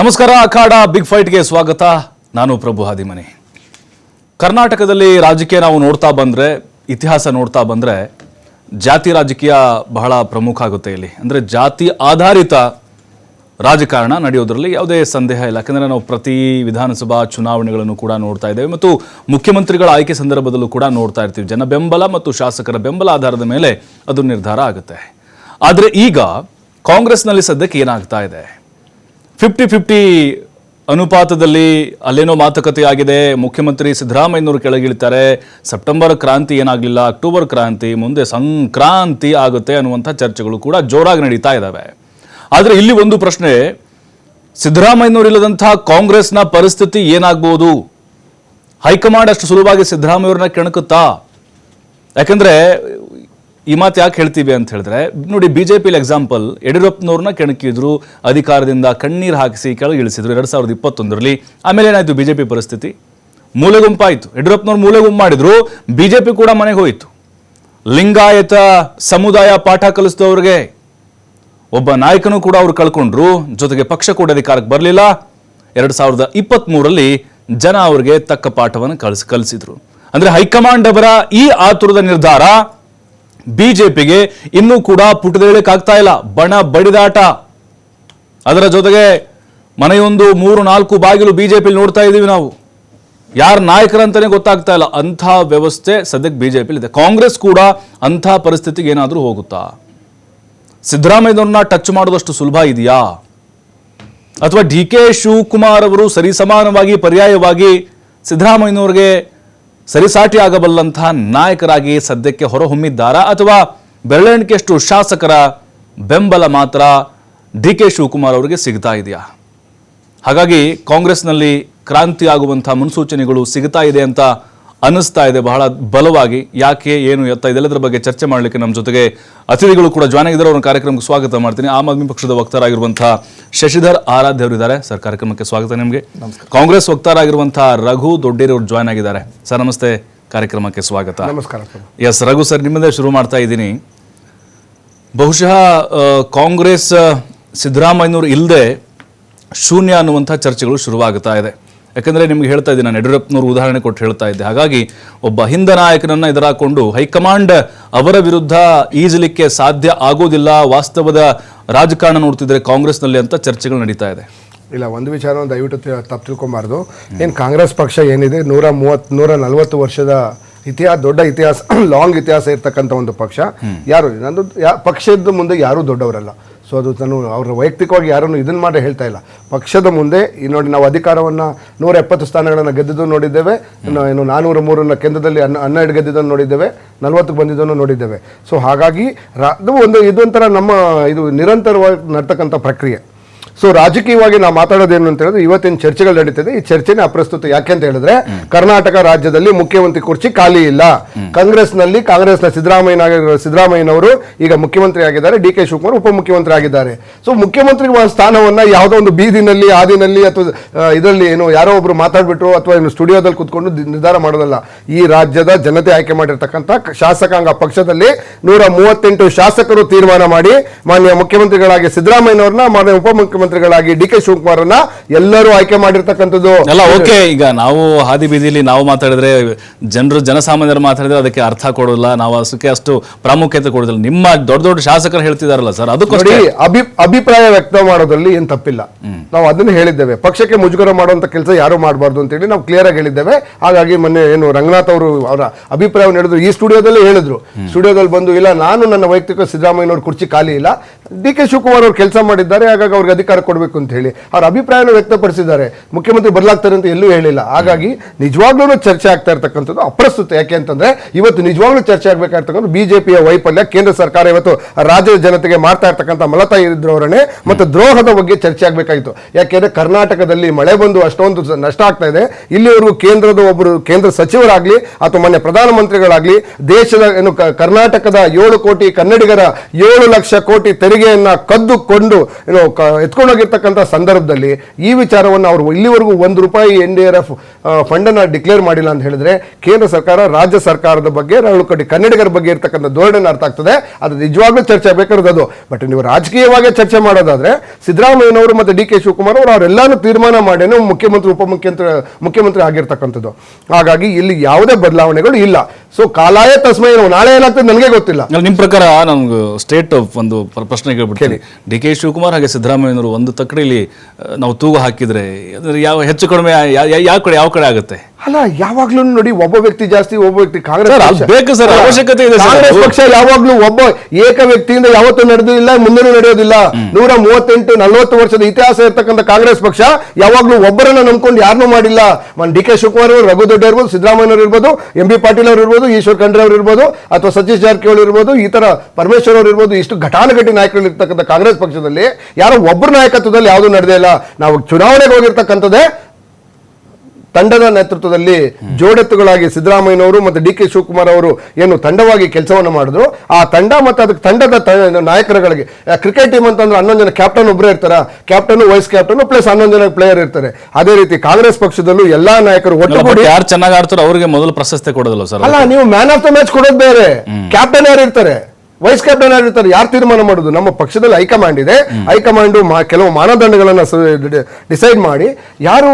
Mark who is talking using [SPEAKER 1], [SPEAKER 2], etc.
[SPEAKER 1] ನಮಸ್ಕಾರ, ಅಖಾಡ ಬಿಗ್ ಫೈಟ್ಗೆ ಸ್ವಾಗತ. ನಾನು ಪ್ರಭು ಹಾದಿಮನಿ. ಕರ್ನಾಟಕದಲ್ಲಿ ರಾಜಕೀಯ ನಾವು ನೋಡ್ತಾ ಬಂದರೆ, ಇತಿಹಾಸ ನೋಡ್ತಾ ಬಂದರೆ, ಜಾತಿ ರಾಜಕೀಯ ಬಹಳ ಪ್ರಮುಖ ಆಗುತ್ತೆ ಇಲ್ಲಿ. ಅಂದರೆ ಜಾತಿ ಆಧಾರಿತ ರಾಜಕಾರಣ ನಡೆಯೋದ್ರಲ್ಲಿ ಯಾವುದೇ ಸಂದೇಹ ಇಲ್ಲ. ಯಾಕಂದರೆ ನಾವು ಪ್ರತಿ ವಿಧಾನಸಭಾ ಚುನಾವಣೆಗಳನ್ನು ಕೂಡ ನೋಡ್ತಾ ಇದ್ದೇವೆ ಮತ್ತು ಮುಖ್ಯಮಂತ್ರಿಗಳ ಆಯ್ಕೆ ಸಂದರ್ಭದಲ್ಲೂ ಕೂಡ ನೋಡ್ತಾ ಇರ್ತೀವಿ. ಜನ ಬೆಂಬಲ ಮತ್ತು ಶಾಸಕರ ಬೆಂಬಲ ಆಧಾರದ ಮೇಲೆ ಅದು ನಿರ್ಧಾರ ಆಗುತ್ತೆ. ಆದರೆ ಈಗ ಕಾಂಗ್ರೆಸ್ನಲ್ಲಿ ಸದ್ಯಕ್ಕೆ ಏನಾಗ್ತಾ ಇದೆ? ಫಿಫ್ಟಿ ಫಿಫ್ಟಿ ಅನುಪಾತದಲ್ಲಿ ಅಲ್ಲೇನೋ ಮಾತುಕತೆ ಆಗಿದೆ ಮುಖ್ಯಮಂತ್ರಿ ಸಿದ್ದರಾಮಯ್ಯನವರು ಕೆಳಗಿಳಿತಾರೆ. ಸೆಪ್ಟೆಂಬರ್ ಕ್ರಾಂತಿ ಏನಾಗಲಿಲ್ಲ, ಅಕ್ಟೋಬರ್ ಕ್ರಾಂತಿ, ಮುಂದೆ ಸಂಕ್ರಾಂತಿ ಆಗುತ್ತೆ ಅನ್ನುವಂಥ ಚರ್ಚೆಗಳು ಕೂಡ ಜೋರಾಗಿ ನಡೀತಾ ಇದ್ದಾವೆ. ಆದರೆ ಇಲ್ಲಿ ಒಂದು ಪ್ರಶ್ನೆ, ಸಿದ್ದರಾಮಯ್ಯನವರು ಇಲ್ಲದಂಥ ಕಾಂಗ್ರೆಸ್ನ ಪರಿಸ್ಥಿತಿ ಏನಾಗ್ಬೋದು? ಹೈಕಮಾಂಡ್ ಅಷ್ಟು ಸುಲಭವಾಗಿ ಸಿದ್ದರಾಮಯ್ಯವ್ರನ್ನ ಕೆಣಕುತ್ತಾ? ಯಾಕಂದ್ರೆ ಈ ಮಾತು ಯಾಕೆ ಹೇಳ್ತೀವಿ ಅಂತ ಹೇಳಿದ್ರೆ, ನೋಡಿ ಬಿ ಜೆ ಪಿಲಿ ಎಕ್ಸಾಂಪಲ್ ಯಡಿಯೂರಪ್ಪನವ್ರನ್ನ ಕೆಣಕಿದ್ರು, ಅಧಿಕಾರದಿಂದ ಕಣ್ಣೀರು ಹಾಕಿಸಿ ಕೆಳಗೆ ಇಳಿಸಿದ್ರು ಎರಡು ಸಾವಿರದ ಇಪ್ಪತ್ತೊಂದರಲ್ಲಿ. ಆಮೇಲೆ ಏನಾಯಿತು ಬಿ ಜೆ ಪಿ ಪರಿಸ್ಥಿತಿ? ಮೂಲೆ ಗುಂಪಾಯಿತು ಯಡಿಯೂರಪ್ಪನವ್ರು ಮೂಲೆ ಮಾಡಿದ್ರು ಬಿ ಜೆ ಪಿ ಕೂಡ ಮನೆಗೆ ಹೋಯಿತು. ಲಿಂಗಾಯತ ಸಮುದಾಯ ಪಾಠ ಕಲಿಸಿದವ್ರಿಗೆ ಒಬ್ಬ ನಾಯಕನು ಕೂಡ ಅವ್ರು ಕಳ್ಕೊಂಡ್ರು, ಜೊತೆಗೆ ಪಕ್ಷ ಕೂಡ ಅಧಿಕಾರಕ್ಕೆ ಬರಲಿಲ್ಲ. ಎರಡು ಸಾವಿರದ ಇಪ್ಪತ್ತ್ಮೂರರಲ್ಲಿ ಜನ ಅವ್ರಿಗೆ ತಕ್ಕ ಪಾಠವನ್ನು ಕಲಿಸ್, ಕಲಿಸಿದ್ರು. ಅಂದರೆ ಹೈಕಮಾಂಡ್ ಅವರ ಈ ಆತುರದ ನಿರ್ಧಾರ ಬಿಜೆಪಿಗೆ ಇನ್ನೂ ಕೂಡ ಪುಟದೇಳಕ್ಕಾಗ್ತಾ ಇಲ್ಲ. ಬಣ ಬಡಿದಾಟ. ಅದರ ಜೊತೆಗೆ ಮನೆಯೊಂದು ಮೂರು ನಾಲ್ಕು ಬಾಗಿಲು ಬಿಜೆಪಿ ನೋಡ್ತಾ ಇದ್ದೀವಿ ನಾವು. ಯಾರ ನಾಯಕರಂತಾನೆ ಗೊತ್ತಾಗ್ತಾ ಇಲ್ಲ. ಅಂಥ ವ್ಯವಸ್ಥೆ ಸದ್ಯಕ್ಕೆ ಬಿಜೆಪಿಲಿ ಇದೆ. ಕಾಂಗ್ರೆಸ್ ಕೂಡ ಅಂಥ ಪರಿಸ್ಥಿತಿಗೆ ಏನಾದರೂ ಹೋಗುತ್ತಾ? ಸಿದ್ದರಾಮಯ್ಯವ್ರನ್ನ ಟಚ್ ಮಾಡೋದಷ್ಟು ಸುಲಭ ಇದೆಯಾ? ಅಥವಾ ಡಿ ಕೆ ಶಿವಕುಮಾರ್ ಅವರು ಸರಿಸಮಾನವಾಗಿ ಪರ್ಯಾಯವಾಗಿ ಸಿದ್ದರಾಮಯ್ಯನವ್ರಿಗೆ ಸರಿಸಾಟಿ ಆಗಬಲ್ಲಂತಹ ನಾಯಕರಾಗಿ ಸದ್ಯಕ್ಕೆ ಹೊರಹೊಮ್ಮಿದ್ದಾರಾ ಅಥವಾ ಬೆರಳೆಣಿಕೆಯಷ್ಟು ಶಾಸಕರ ಬೆಂಬಲ ಮಾತ್ರ ಡಿ ಕೆ ಶಿವಕುಮಾರ್ ಅವರಿಗೆ ಸಿಗ್ತಾ ಇದೆಯಾ? ಹಾಗಾಗಿ ಕಾಂಗ್ರೆಸ್ನಲ್ಲಿ ಕ್ರಾಂತಿ ಆಗುವಂಥ ಮುನ್ಸೂಚನೆಗಳು ಸಿಗ್ತಾ ಇದೆ ಅಂತ ಅನ್ನಿಸ್ತಾ ಇದೆ ಬಹಳ ಬಲವಾಗಿ. ಯಾಕೆ ಏನು ಎತ್ತ ಇದೆಲ್ಲದರ ಬಗ್ಗೆ ಚರ್ಚೆ ಮಾಡಲಿಕ್ಕೆ ನಮ್ಮ ಜೊತೆಗೆ ಅತಿಥಿಗಳು ಕೂಡ ಜಾಯ್ನ್ ಆಗಿದ್ದಾರೆ. ಅವ್ರ ಕಾರ್ಯಕ್ರಮಕ್ಕೆ ಸ್ವಾಗತ ಮಾಡ್ತೀನಿ. ಆಮ್ ಆದ್ಮಿ ಪಕ್ಷದ ವಕ್ತಾರಾಗಿರುವಂತಹ ಶಶಿಧರ್ ಆರಾಧ್ಯ ಅವರಿದ್ದಾರೆ ಸರ್ ಕಾರ್ಯಕ್ರಮಕ್ಕೆ ಸ್ವಾಗತ ನಿಮಗೆ. ಕಾಂಗ್ರೆಸ್ ವಕ್ತಾರಾಗಿರುವಂತಹ ರಘು ದೊಡ್ಡೇರಿ ಅವರು ಜಾಯ್ನ್ ಆಗಿದ್ದಾರೆ. ಸರ್ ನಮಸ್ತೆ. ಕಾರ್ಯಕ್ರಮಕ್ಕೆ ಸ್ವಾಗತ.
[SPEAKER 2] ನಮಸ್ಕಾರ
[SPEAKER 1] ಎಸ್ ರಘು ಸರ್ ನಿಮ್ಮದೇ ಶುರು ಮಾಡ್ತಾ ಇದ್ದೀನಿ. ಬಹುಶಃ ಕಾಂಗ್ರೆಸ್ ಸಿದ್ದರಾಮಯ್ಯನವರು ಇಲ್ಲದೆ ಶೂನ್ಯ ಅನ್ನುವಂಥ ಚರ್ಚೆಗಳು ಶುರುವಾಗುತ್ತಾ ಇದೆ. ಯಾಕಂದರೆ ನಿಮ್ಗೆ ಹೇಳ್ತಾ ಇದ್ದೀನಿ ನಾನು ಯಡಿಯೂರಪ್ಪನವರು ಉದಾಹರಣೆ ಕೊಟ್ಟು ಹೇಳ್ತಾ ಇದ್ದೆ. ಹಾಗಾಗಿ ಒಬ್ಬ ಹಿಂದ ನಾಯಕನನ್ನು ಎದುರಾಕೊಂಡು ಹೈಕಮಾಂಡ್ ಅವರ ವಿರುದ್ಧ ಈಜಲಿಕ್ಕೆ ಸಾಧ್ಯ ಆಗೋದಿಲ್ಲ ವಾಸ್ತವದ ರಾಜಕಾರಣ ನೋಡ್ತಿದ್ರೆ ಕಾಂಗ್ರೆಸ್ನಲ್ಲಿ ಅಂತ ಚರ್ಚೆಗಳು ನಡೀತಾ ಇದೆ.
[SPEAKER 2] ಇಲ್ಲ ಒಂದು ವಿಚಾರವನ್ನು ದಯವಿಟ್ಟು ತಪ್ಪು ತಿಳ್ಕೊಬಾರ್ದು. ಏನು ಕಾಂಗ್ರೆಸ್ ಪಕ್ಷ ಏನಿದೆ ನೂರ ಮೂವತ್ತು ನೂರ ನಲವತ್ತು ವರ್ಷದ ಇತಿಹಾಸ ದೊಡ್ಡ ಇತಿಹಾಸ ಲಾಂಗ್ ಇತಿಹಾಸ ಇರ್ತಕ್ಕಂಥ ಒಂದು ಪಕ್ಷ. ಯಾರು? ನಂದು ಪಕ್ಷದ ಮುಂದೆ ಯಾರೂ ದೊಡ್ಡವರಲ್ಲ. ಸೊ ಅದು ನಾನು ಅವ್ರ ವೈಯಕ್ತಿಕವಾಗಿ ಯಾರನ್ನು ಇದನ್ನು ಮಾಡಿ ಹೇಳ್ತಾ ಇಲ್ಲ. ಪಕ್ಷದ ಮುಂದೆ, ಈ ನೋಡಿ ನಾವು ಅಧಿಕಾರವನ್ನು ನೂರ ಎಪ್ಪತ್ತು ಸ್ಥಾನಗಳನ್ನು ಗೆದ್ದಿದ್ದು ನೋಡಿದ್ದೇವೆ. ಇನ್ನು ಏನು ನಾನ್ನೂರ ಮೂರನ್ನು ಕೇಂದ್ರದಲ್ಲಿ ಹನ್ನ ಹನ್ನೆರಡು ಗೆದ್ದಿದ್ದನ್ನು ನೋಡಿದ್ದೇವೆ. ನಲವತ್ತಕ್ಕೆ ಬಂದಿದ್ದನ್ನು ನೋಡಿದ್ದೇವೆ. ಸೊ ಹಾಗಾಗಿ ರಾ- ಅದು ಒಂದು ಇದೊಂಥರ ನಮ್ಮ, ಇದು ನಿರಂತರವಾಗಿ ನಡ್ತಕ್ಕಂಥ ಪ್ರಕ್ರಿಯೆ. ಸೊ ರಾಜಕೀಯವಾಗಿ ನಾವು ಮಾತಾಡೋದೇನು ಅಂತ ಹೇಳಿದ್ರೆ, ಇವತ್ತಿನ ಚರ್ಚೆಗಳು ನಡೀತಿದೆ. ಈ ಚರ್ಚೆನೇ ಅಪ್ರಸ್ತುತ ಯಾಕೆ ಅಂತ ಹೇಳಿದ್ರೆ, ಕರ್ನಾಟಕ ರಾಜ್ಯದಲ್ಲಿ ಮುಖ್ಯಮಂತ್ರಿ ಕುರ್ಚಿ ಖಾಲಿ ಇಲ್ಲ. ಕಾಂಗ್ರೆಸ್ನಲ್ಲಿ ಕಾಂಗ್ರೆಸ್ನ ಸಿದ್ದರಾಮಯ್ಯ ಸಿದ್ದರಾಮಯ್ಯನವರು ಈಗ ಮುಖ್ಯಮಂತ್ರಿ ಆಗಿದ್ದಾರೆ. ಡಿ ಕೆ ಶಿವಕುಮಾರ್ ಉಪಮುಖ್ಯಮಂತ್ರಿ ಆಗಿದ್ದಾರೆ. ಸೊ ಮುಖ್ಯಮಂತ್ರಿ ಸ್ಥಾನವನ್ನ ಯಾವುದೋ ಒಂದು ಬೀದಿನಲ್ಲಿ ಆದಿನಲ್ಲಿ ಅಥವಾ ಇದರಲ್ಲಿ ಏನು ಯಾರೋ ಒಬ್ರು ಮಾತಾಡ್ಬಿಟ್ರು ಅಥವಾ ಏನು ಸ್ಟುಡಿಯೋದಲ್ಲಿ ಕುತ್ಕೊಂಡು ನಿರ್ಧಾರ ಮಾಡೋದಲ್ಲ. ಈ ರಾಜ್ಯದ ಜನತೆ ಆಯ್ಕೆ ಮಾಡಿರ್ತಕ್ಕಂಥ ಶಾಸಕಾಂಗ ಪಕ್ಷದಲ್ಲಿ ನೂರ ಮೂವತ್ತೆಂಟು ಶಾಸಕರು ತೀರ್ಮಾನ ಮಾಡಿ ಮಾನ್ಯ ಮುಖ್ಯಮಂತ್ರಿಗಳಾಗಿ ಸಿದ್ದರಾಮಯ್ಯನವ್ರನ್ನ ಮಾನ್ಯ ಉಪಮುಖ್ಯಮಂತ್ರಿಗಳಾಗಿ ಡಿ ಕೆ ಶಿವಕುಮಾರನ್ನ ಎಲ್ಲರೂ ಆಯ್ಕೆ ಮಾಡಿರ್ತಕ್ಕಂಥದ್ದು.
[SPEAKER 1] ಎಲ್ಲ ಓಕೆ ಈಗ ನಾವು ಹಾದಿ ಬೀದಿಲಿ ನಾವು ಮಾತಾಡಿದ್ರೆ ಜನರು ಜನಸಾಮಾನ್ಯರು ಮಾತಾಡಿದ್ರೆ ಅದಕ್ಕೆ ಅರ್ಥ ಕೊಡೋಲ್ಲ ನಾವು ಅದಕ್ಕೆ ಅಷ್ಟು ಪ್ರಾಮುಖ್ಯತೆ ಕೊಡೋದಿಲ್ಲ. ನಿಮ್ಮ ದೊಡ್ಡ ದೊಡ್ಡ ಶಾಸಕರು ಹೇಳ್ತಿದಾರಲ್ಲ ಸರ್ ಅದಕ್ಕೂ
[SPEAKER 2] ನೋಡಿ ಅಭಿ ಅಭಿಪ್ರಾಯ ವ್ಯಕ್ತ ಮಾಡೋದ್ರಲ್ಲಿ ಏನ್ ತಪ್ಪಿಲ್ಲ. ನಾವು ಅದನ್ನ ಹೇಳಿದ್ದೇವೆ. ಪಕ್ಷಕ್ಕೆ ಮುಜುಗರ ಮಾಡುವಂತ ಕೆಲಸ ಯಾರು ಮಾಡಬಾರ್ದು ಅಂತ ಹೇಳಿ ನಾವು ಕ್ಲಿಯರ್ ಆಗಿ ಹೇಳಿದ್ದೇವೆ. ಹಾಗಾಗಿ ಮೊನ್ನೆ ಏನು ರಂಗನಾಥ್ ಅವರು ಅವರ ಅಭಿಪ್ರಾಯವನ್ನು ಹೇಳಿದ್ರು. ಈ ಸ್ಟುಡಿಯೋದಲ್ಲೇ ಹೇಳಿದ್ರು. ಸ್ಟುಡಿಯೋದಲ್ಲಿ ಬಂದು ಇಲ್ಲ ನಾನು ನನ್ನ ವೈಯಕ್ತಿಕ ಸಿದ್ದರಾಮಯ್ಯನವ್ರ ಕುರ್ಚಿ ಖಾಲಿ ಇಲ್ಲ. ಡಿ ಕೆ ಶಿವಕುಮಾರ್ ಅವರು ಕೆಲಸ ಮಾಡಿದ್ದಾರೆ, ಹಾಗಾಗಿ ಅವ್ರಿಗೆ ಅಧಿಕಾರ ಕೊಡಬೇಕು ಅಂತ ಹೇಳಿ. ಅವ್ರ ಅಭಿಪ್ರಾಯನ ವ್ಯಕ್ತಪಡಿಸಿದ್ದಾರೆ. ಮುಖ್ಯಮಂತ್ರಿ ಬದಲಾಗ್ತಾರೆ ಅಂತ ಎಲ್ಲೂ ಹೇಳಿಲ್ಲ. ಹಾಗಾಗಿ ನಿಜವಾಗ್ಲೂ ಚರ್ಚೆ ಆಗ್ತಾ ಇರ್ತಕ್ಕಂಥದ್ದು ಅಪ್ರಸ್ತುತ. ಯಾಕೆ ಅಂತಂದ್ರೆ, ಇವತ್ತು ನಿಜವಾಗ್ಲೂ ಚರ್ಚೆ ಆಗ್ಬೇಕಾಗಿರ್ತಕ್ಕಂಥ ಬಿಜೆಪಿಯ ವೈಫಲ್ಯ, ಕೇಂದ್ರ ಸರ್ಕಾರ ಇವತ್ತು ರಾಜ್ಯದ ಜನತೆಗೆ ಮಾಡ್ತಾ ಇರ್ತಕ್ಕಂಥ ಮಲತಾ ಧೋರಣೆ ಮತ್ತು ದ್ರೋಹದ ಬಗ್ಗೆ ಚರ್ಚೆ ಆಗಬೇಕಾಯಿತು ಯಾಕೆಂದ್ರೆ ಕರ್ನಾಟಕದಲ್ಲಿ ಮಳೆ ಬಂದು ಅಷ್ಟೊಂದು ನಷ್ಟ ಆಗ್ತಾ ಇದೆ. ಇಲ್ಲಿವರೆಗೂ ಕೇಂದ್ರದ ಒಬ್ಬರು ಕೇಂದ್ರ ಸಚಿವರಾಗಲಿ ಅಥವಾ ಮಾನ್ಯ ಪ್ರಧಾನಮಂತ್ರಿಗಳಾಗ್ಲಿ ದೇಶದ, ಏನು ಕರ್ನಾಟಕದ ಏಳು ಕೋಟಿ ಕನ್ನಡಿಗರ ಏಳು ಲಕ್ಷ ಕೋಟಿ ತೆರಿಗೆಯನ್ನ ಕದ್ದುಕೊಂಡು, ಏನೋ ಕ- ಎತ್ಕೊಂಡೋಗಿರ್ತಕ್ಕಂಥ ಸಂದರ್ಭದಲ್ಲಿ ಈ ವಿಚಾರವನ್ನು ಅವರು ಇಲ್ಲಿವರೆಗೂ ಒಂದು ರೂಪಾಯಿ ಎನ್ ಡಿ ಆರ್ ಎಫ್ ಫಂಡನ್ನು ಡಿಕ್ಲೇರ್ ಮಾಡಿಲ್ಲ ಅಂತ ಹೇಳಿದ್ರೆ ಕೇಂದ್ರ ಸರ್ಕಾರ, ರಾಜ್ಯ ಸರ್ಕಾರದ ಬಗ್ಗೆ ರಾಹುಲ್ ಕಡ್ಡಿ ಕನ್ನಡಿಗರ ಬಗ್ಗೆ ಇರ್ತಕ್ಕಂಥ ಧೋರಣೆ ಅರ್ಥ ಆಗ್ತದೆ. ಅದು ನಿಜವಾಗ್ಲೂ ಚರ್ಚೆ ಬೇಕಾಗಿರೋದು ಅದು. ಬಟ್ ನೀವು ರಾಜಕೀಯವಾಗಿ ಚರ್ಚೆ ಮಾಡೋದಾದ್ರೆ ಸಿದ್ದರಾಮಯ್ಯನವರು ಮತ್ತು ಡಿ ಕೆ ಶಿವಕುಮಾರ್ ಅವರು ಅವರೆಲ್ಲಾನು ತೀರ್ಮಾನ ಮಾಡೇನು ಮುಖ್ಯಮಂತ್ರಿ ಉಪಮುಖ್ಯಮಂತ್ರಿ ಮುಖ್ಯಮಂತ್ರಿ ಆಗಿರ್ತಕ್ಕಂಥದ್ದು. ಹಾಗಾಗಿ ಇಲ್ಲಿ ಯಾವುದೇ ಬದಲಾವಣೆಗಳು ಇಲ್ಲ. ಸೊ ಕಾಲಾಯ ತಸ್ಮೈ ನಾವು ನಾಳೆ ಏನಾಗ್ತದೆ ನನಗೆ ಗೊತ್ತಿಲ್ಲ.
[SPEAKER 1] ನಿಮ್ಮ ಪ್ರಕಾರ ನಮ್ಗೆ ಸ್ಟೇಟ್ ಒಂದು ಪ್ರ- ಪ್ರಶ್ನೆ ಕೇಳ್ಬಿಡ್ತೀನಿ. ಡಿ ಕೆ ಶಿವಕುಮಾರ್ ಹಾಗೆ ಸಿದ್ದರಾಮಯ್ಯನವರು ಒಂದು ತಕ್ಕಡಿಲಿ ನಾವು ತೂಗು ಹಾಕಿದ್ರೆ ಯಾವ ಹೆಚ್ಚು ಕಡಿಮೆ ಯಾವ ಕಡೆ ಯಾವ ಕಡೆ ಆಗುತ್ತೆ?
[SPEAKER 2] ಅಲ್ಲ ಯಾವಾಗ್ಲೂ ನೋಡಿ ಒಬ್ಬ ವ್ಯಕ್ತಿ ಜಾಸ್ತಿ ಒಬ್ಬ ವ್ಯಕ್ತಿ ಕಾಂಗ್ರೆಸ್
[SPEAKER 1] ಸರ್, ಅದು ಬೇಕು ಸರ್, ಅವಶ್ಯಕತೆ ಇದೆ
[SPEAKER 2] ಕಾಂಗ್ರೆಸ್ ಪಕ್ಷ ಯಾವಾಗ್ಲೂ ಒಬ್ಬ ಏಕ ವ್ಯಕ್ತಿಯಿಂದ ಯಾವತ್ತೂ ನಡೆದಿಲ್ಲ ಮುಂದೆನೂ ನಡೆಯೋದಿಲ್ಲ. ನೂರ ಮೂವತ್ತೆಂಟು ನಲವತ್ತು ವರ್ಷದ ಇತಿಹಾಸ ಇರ್ತಕ್ಕಂಥ ಕಾಂಗ್ರೆಸ್ ಪಕ್ಷ ಯಾವಾಗ್ಲೂ ಒಬ್ಬರನ್ನ ನಂಬ್ಕೊಂಡು ಯಾರನ್ನೂ ಮಾಡಿಲ್ಲ. ಡಿ ಕೆ ಶಿವಕುಮಾರ್ ಅವರು ರಘು ದೊಡ್ಡ ಇರ್ಬೋದು ಸಿದ್ದರಾಮಯ್ಯ ಇರ್ಬೋದು ಎಂ ಬಿ ಪಾಟೀಲ್ ಅವರು ಇರ್ಬೋದು ಈಶ್ವರ್ ಖಂಡ್ರೆ ಅವರು ಇರ್ಬೋದು ಅಥವಾ ಸತೀಶ್ ಜಾರಕಿಹೊಳಿ ಇರ್ಬೋದು ಈ ತರ ಪರಮೇಶ್ವರ್ ಅವರು ಇರ್ಬೋದು ಇಷ್ಟು ಘಟಾನುಘಟಿ ನಾಯಕರು ಇರ್ತಕ್ಕಂಥ ಕಾಂಗ್ರೆಸ್ ಪಕ್ಷದಲ್ಲಿ ಯಾರೋ ಒಬ್ಬರ ನಾಯಕತ್ವದಲ್ಲಿ ಯಾವುದೂ ನಡೆದೇ ಇಲ್ಲ. ನಾವು ಚುನಾವಣೆಗೆ ಹೋಗಿರ್ತಕ್ಕಂಥದ್ದೇ ತಂಡದ ನೇತೃತ್ವದಲ್ಲಿ ಜೋಡೆತ್ತುಗಳಾಗಿ ಸಿದ್ದರಾಮಯ್ಯನವರು ಮತ್ತು ಡಿ ಕೆ ಶಿವಕುಮಾರ್ ಅವರು ಏನು ತಂಡವಾಗಿ ಕೆಲಸವನ್ನು ಮಾಡಿದ್ರು. ಆ ತಂಡ ಮತ್ತು ಅದಕ್ಕೆ ತಂಡದ ನಾಯಕರುಗಳಿಗೆ ಕ್ರಿಕೆಟ್ ಟೀಮ್ ಅಂತಂದ್ರೆ ಹನ್ನೊಂದು ಜನ ಕ್ಯಾಪ್ಟನ್ ಒಬ್ಬರೇ ಇರ್ತಾರೆ. ಕ್ಯಾಪ್ಟನ್ ವೈಸ್ ಕ್ಯಾಪ್ಟನ್ ಪ್ಲಸ್ ಹನ್ನೊಂದು ಜನ ಪ್ಲೇಯರ್ ಇರ್ತಾರೆ. ಅದೇ ರೀತಿ ಕಾಂಗ್ರೆಸ್ ಪಕ್ಷದಲ್ಲೂ ಎಲ್ಲಾ ನಾಯಕರು ಒಟ್ಟುಗೂಡಿ
[SPEAKER 1] ಯಾರು ಚೆನ್ನಾಗಿ ಆಡ್ತಾರೋ ಅವರಿಗೆ ಮೊದಲು ಪ್ರಶಸ್ತಿ ಕೊಡೋದಿಲ್ಲ ಸರ್
[SPEAKER 2] ಅಲ್ಲ ನೀವು ಮ್ಯಾನ್ ಆಫ್ ದ ಮ್ಯಾಚ್ ಕೊಡೋದು ಬೇರೆ. ಕ್ಯಾಪ್ಟನ್ ಯಾರು ಇರ್ತಾರೆ? ವೈಸ್ ಕ್ಯಾಪ್ಟನ್ ಯಾರು ಇರ್ತಾರೆ? ಯಾರು ತೀರ್ಮಾನ ಮಾಡೋದು? ನಮ್ಮ ಪಕ್ಷದಲ್ಲಿ ಹೈಕಮಾಂಡ್ ಇದೆ. ಹೈಕಮಾಂಡ್ ಕೆಲವು ಮಾನದಂಡಗಳನ್ನ ಡಿಸೈಡ್ ಮಾಡಿ ಯಾರು